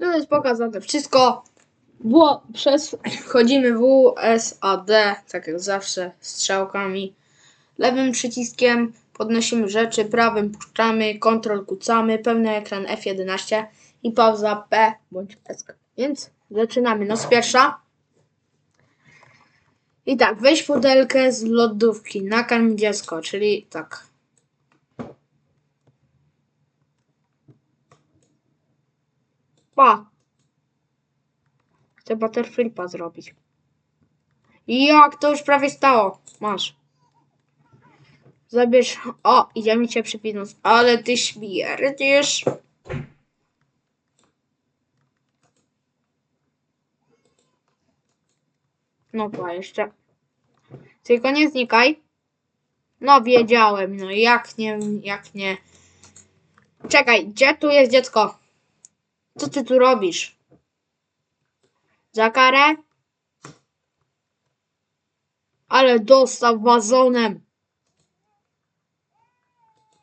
To jest pokazane wszystko. Było przez. Chodzimy W, S, A, D, tak jak zawsze, strzałkami. Lewym przyciskiem podnosimy rzeczy, prawym puszczamy, kontrol kucamy, pełny ekran F11 i pauza P bądź S. Więc zaczynamy. Noc pierwsza. I tak, weź pudelkę z lodówki, nakarm dziecko, czyli tak. Pa! Chcę butterflipa zrobić. Jak to już prawie stało? Masz. Zabierz. O, idziemy cię przypinąć. Ale ty śmierdzisz. No to jeszcze. Tylko nie znikaj. No wiedziałem, no jak nie, jak nie. Czekaj, gdzie tu jest dziecko? Co ty tu robisz? Za karę? Ale dostał wazonem.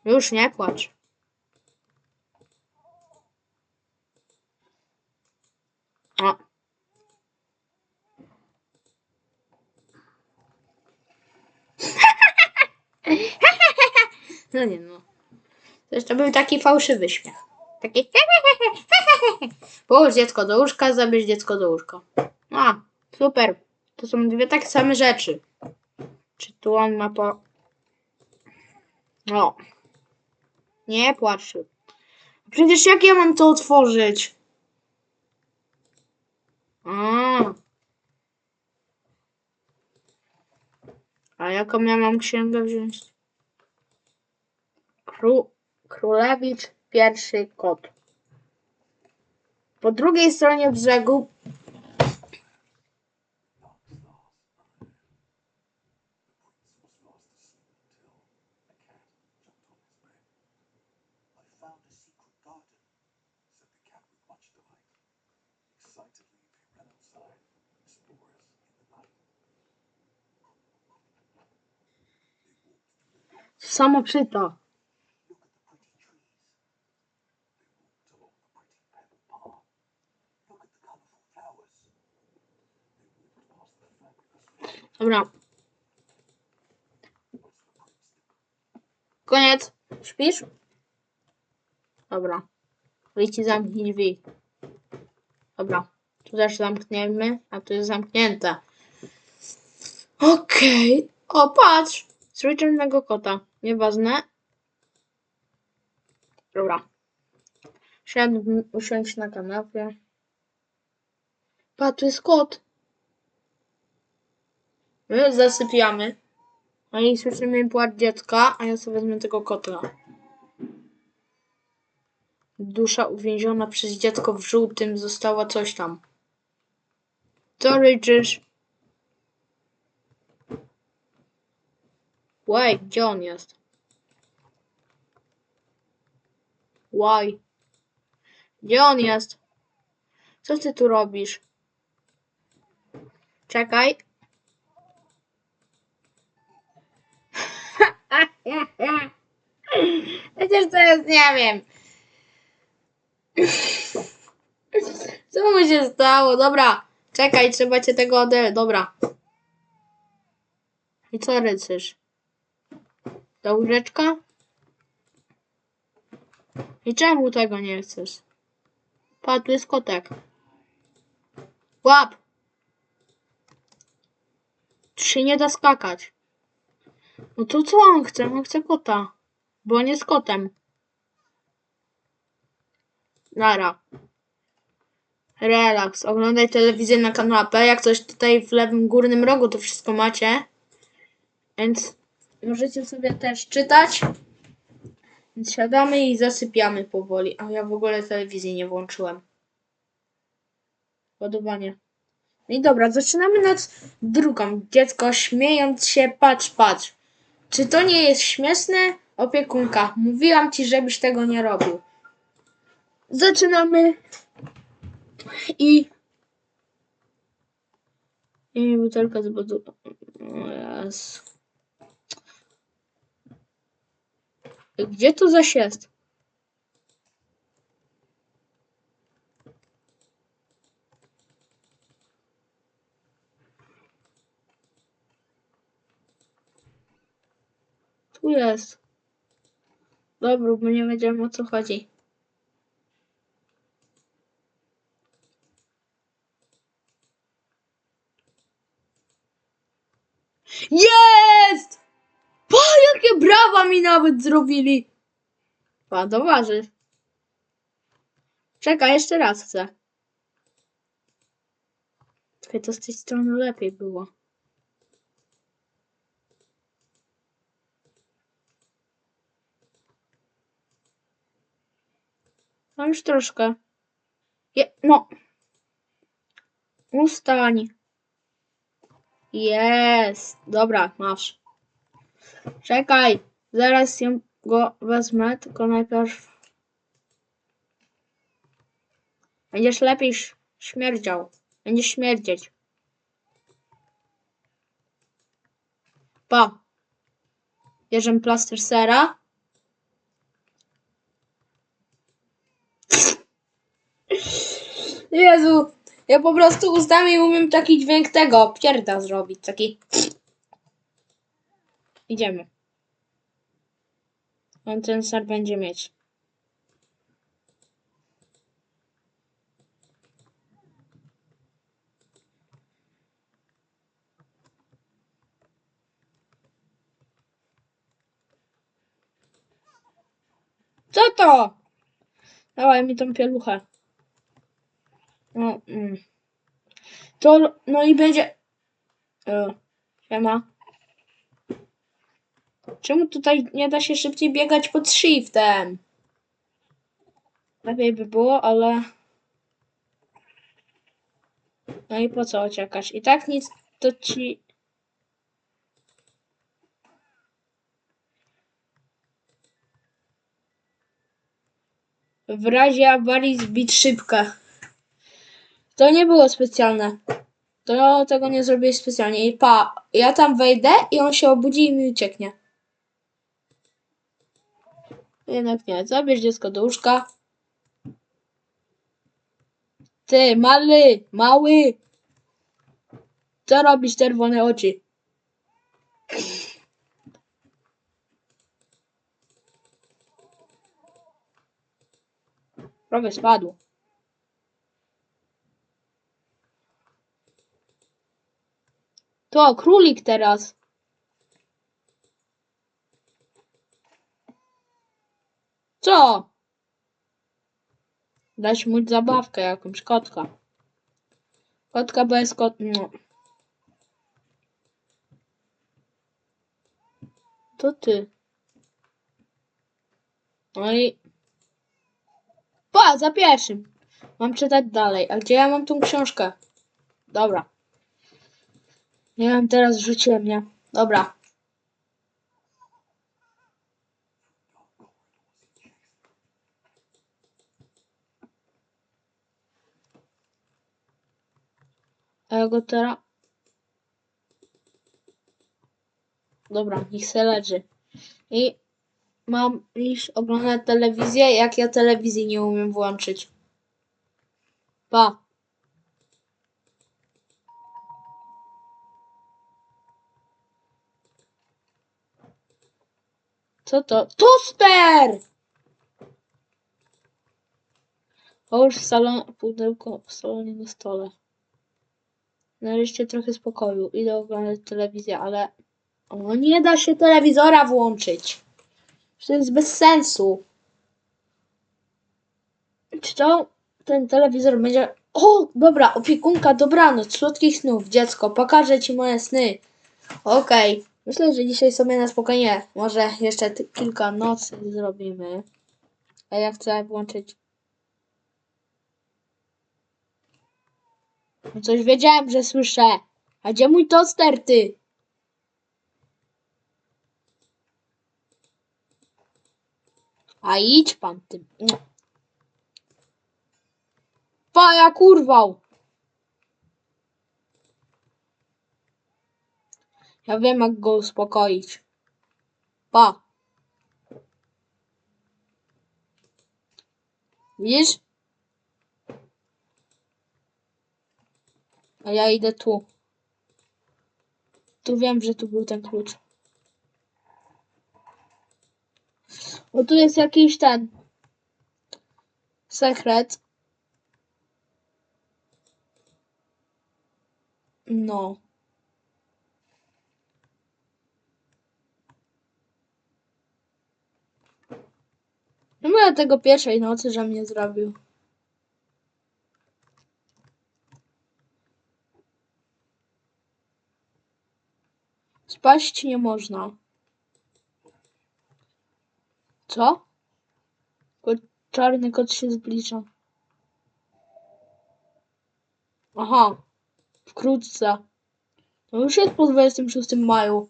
Już nie płacz. O. No nie no. To jeszcze był taki fałszywy śmiech. Taki. Połóż dziecko do łóżka, zabierz dziecko do łóżka. A, super. To są dwie takie same rzeczy. Czy tu on ma po. No. Nie płacz. Przecież jak ja mam to otworzyć? A. A jaką ja mam księgę wziąć? Kró Królewicz pierwszy kot. Po drugiej stronie brzegu. I found Dobra, koniec. Śpisz? Dobra. Wyjdź i zamknij drzwi. Dobra. Tu też zamkniemy, a tu jest zamknięte. Okej. O, patrz! Strój czarnego kota. Nieważne. Dobra. Siadł, usiąść na kanapie. Pa, tu jest kot. My zasypiamy. No i słyszymy płacz dziecka, a ja sobie wezmę tego kota. Dusza uwięziona przez dziecko w żółtym została coś tam. Co ryczysz? Wait, gdzie on jest? Why? Gdzie on jest? Co ty tu robisz? Czekaj. Przecież to jest, nie wiem. Co mu się stało? Dobra, czekaj, trzeba cię tego ode... Dobra. I co rycysz? Do łóżeczka? I czemu tego nie chcesz? Pa, tu jest kotek. Łap! Się nie da skakać. No to co on chce? On chce kota. Bo on jest kotem. Nara. Relaks. Oglądaj telewizję na kanapę. Jak coś tutaj w lewym górnym rogu to wszystko macie. Więc możecie sobie też czytać. Więc siadamy i zasypiamy powoli. A ja w ogóle telewizji nie włączyłem. Ładowanie. No i dobra, zaczynamy nad drugą. Dziecko śmiejąc się, patrz, patrz. Czy to nie jest śmieszne? Opiekunka, mówiłam ci, żebyś tego nie robił. Zaczynamy. I. I butelka z. O Jezu. Gdzie to zaś jest? Tu jest. Dobra, bo nie wiedziałem o co chodzi. Jest! Pa, jakie brawa mi nawet zrobili! Pa, doważy. Czekaj, jeszcze raz chcę. Czekaj, to z tej strony lepiej było. No już troszkę. Je, no. Ustań. Jest. Dobra, masz. Czekaj. Zaraz ją go wezmę, tylko najpierw. Będziesz lepiej śmierdział. Będziesz śmierdzieć. Pa. Bierzemy plaster sera. Jezu, ja po prostu ustami umiem taki dźwięk tego pierda zrobić, taki. Idziemy. On ten ser będzie mieć. Co to? Dawaj mi tą pieluchę. No, mm. To, no i będzie... E, siema. Czemu tutaj nie da się szybciej biegać pod shiftem? Lepiej by było, ale... No i po co uciekać? I tak nic to ci... W razie awarii zbić szybkę. To nie było specjalne. To tego nie zrobię specjalnie. I pa, ja tam wejdę i on się obudzi i mi ucieknie. Jednak nie. Zabierz dziecko do łóżka. Ty, mały, mały. Co robisz, czerwone oczy? Prawie spadł. To, królik teraz. Co? Dać mu zabawkę jakąś, kotka. Kotka bez kot... No. To ty. No i... Pa, za pierwszym. Mam czytać dalej. A gdzie ja mam tą książkę? Dobra. Nie wiem, teraz rzuciłem, nie? Dobra. A ja go teraz... Dobra, niech se leży. I mam iść oglądać telewizję, jak ja telewizji nie umiem włączyć. Pa. Co to? Toster! Połóż salon, pudełko w salonie na stole. Nareszcie trochę spokoju. Idę oglądać telewizję, ale... O, nie da się telewizora włączyć. To jest bez sensu. Czy to ten telewizor będzie... O, dobra, opiekunka, dobranoc, słodkich snów, dziecko, pokażę ci moje sny. Okej, myślę, że dzisiaj sobie na spokojnie, może jeszcze kilka nocy zrobimy. A ja chcę włączyć... No coś wiedziałem, że słyszę. A gdzie mój toster, ty? A idź pan tym. No. Pa, ja kurwał. Ja wiem, jak go uspokoić. Pa. Widzisz? A ja idę tu. Tu wiem, że tu był ten klucz. Bo tu jest jakiś ten sekret. No. No tego pierwszej nocy, że mnie zrobił. Spaść nie można. Co? Ko- Czarny kot się zbliża. Aha. Wkrótce. To już jest po 26 maju.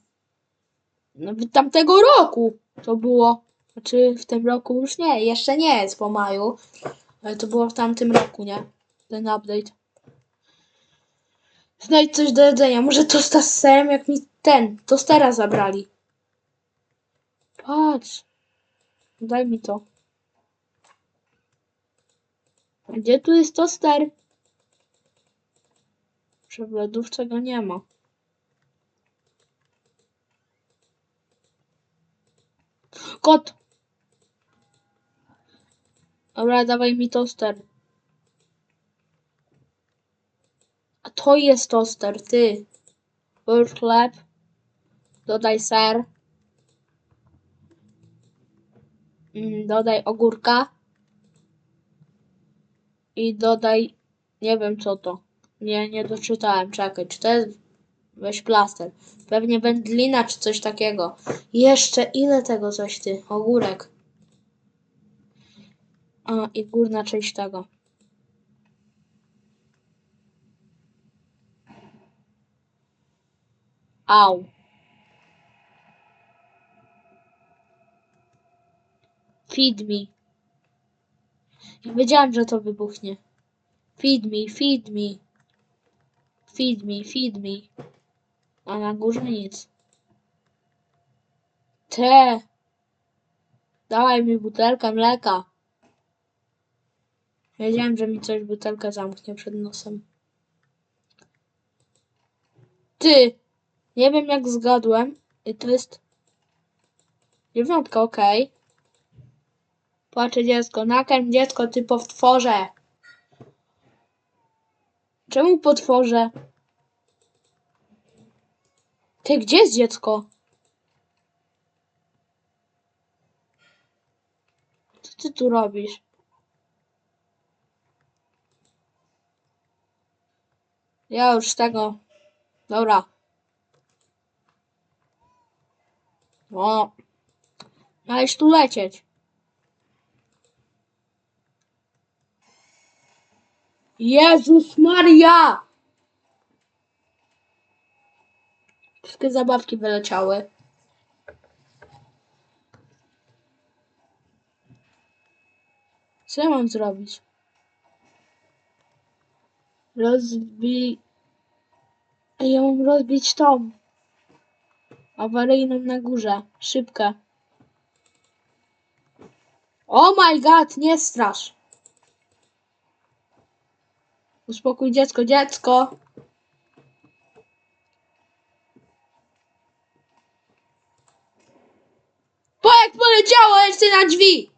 Nawet tamtego roku to było. Znaczy w tym roku już nie, jeszcze nie jest po maju. Ale to było w tamtym roku, nie? Ten update. Znajdź coś do jedzenia. Może tosta z serem, jak mi ten, tostera zabrali. Patrz. Daj mi to. Gdzie tu jest toster? W lodówce go nie ma. Kot! Dobra, dawaj mi toster. A to jest toster, ty. Połóż chleb. Dodaj ser. Mm, Dodaj ogórka. I dodaj... Nie wiem co to. Nie, nie doczytałem. Czekaj, czy to jest... Weź plaster. Pewnie wędlina czy coś takiego. Jeszcze ile tego coś ty? Ogórek. A, i górna część tego. Au. Feed me. Ja wiedziałem, że to wybuchnie. Feed me, feed me. Feed me, feed me. A na górze nic. Te. Dawaj mi butelkę mleka. Wiedziałem, że mi coś butelkę zamknie przed nosem. Ty! Nie wiem jak zgadłem. I to jest... Dziewiątka, okej. Płacze dziecko. Nakarm dziecko, ty potworze. Czemu potworze? Ty, gdzie jest dziecko? Co ty tu robisz? Ja już tego. Dobra. O. Miałeś tu lecieć. Jezus Maria! Wszystkie zabawki wyleciały. Co ja mam zrobić? Rozbij... Ja mam rozbić tą. Awaryjną na górze. Szybkę. Oh my god, nie strasz. Uspokój dziecko, dziecko. Po jak poleciało jeszcze na drzwi.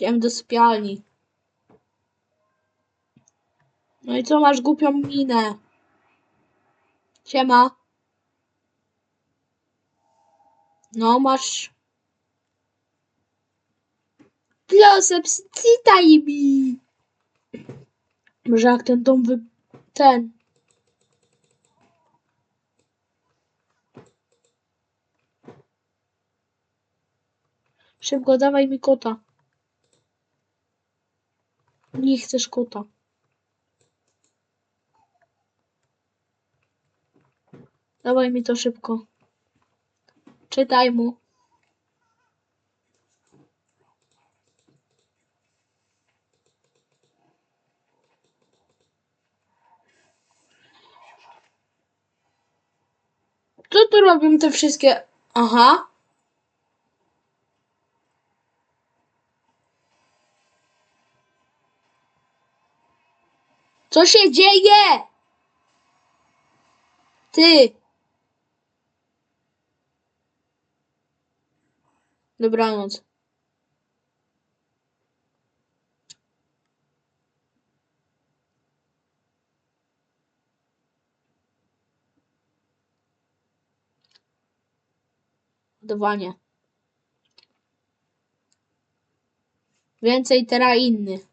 Idziemy do sypialni. No i co masz głupią minę? Siema. No masz... Proszę, przeczytaj mi. Może jak ten dom wy... ten... Szybko, dawaj mi kota. Nie chcesz kota. Dawaj mi to szybko. Czytaj mu. Co tu robią te wszystkie... Aha. Co się dzieje? Ty! Dobranoc. Ładowanie. Więcej teraz inny.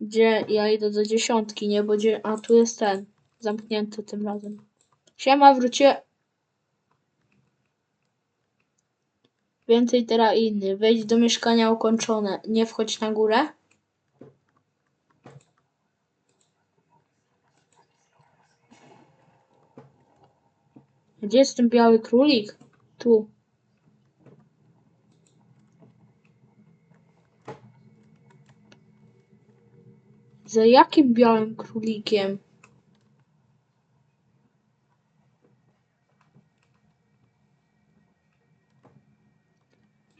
Gdzie ja idę do dziesiątki, nie? Bo gdzie... A tu jest ten. Zamknięty tym razem. Siema, wróciłem. Więcej teraz inny. Wejdź do mieszkania ukończone. Nie wchodź na górę. Gdzie jest ten biały królik? Tu. Za jakim białym królikiem?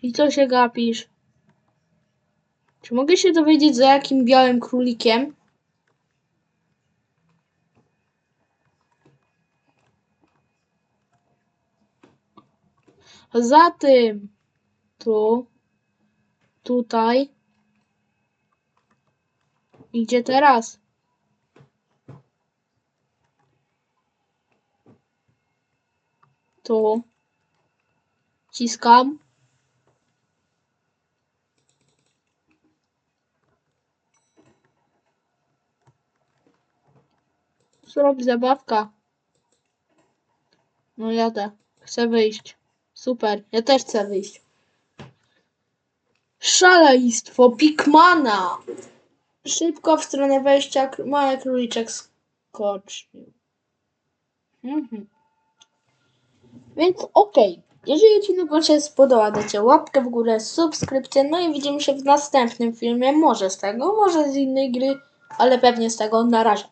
I co się gapisz? Czy mogę się dowiedzieć za jakim białym królikiem? Za tym tu, tutaj i gdzie teraz? Tu ciskam. Robi zabawka? No jadę. Chcę wyjść. Super. Ja też chcę wyjść. Szaleństwo Pikmana! Szybko w stronę wejścia mały króliczek skoczył. Mhm. Więc okej. Jeżeli odcinek się spodobał, dajcie łapkę w górę, subskrypcję, no i widzimy się w następnym filmie. Może z tego, może z innej gry, ale pewnie z tego. Na razie.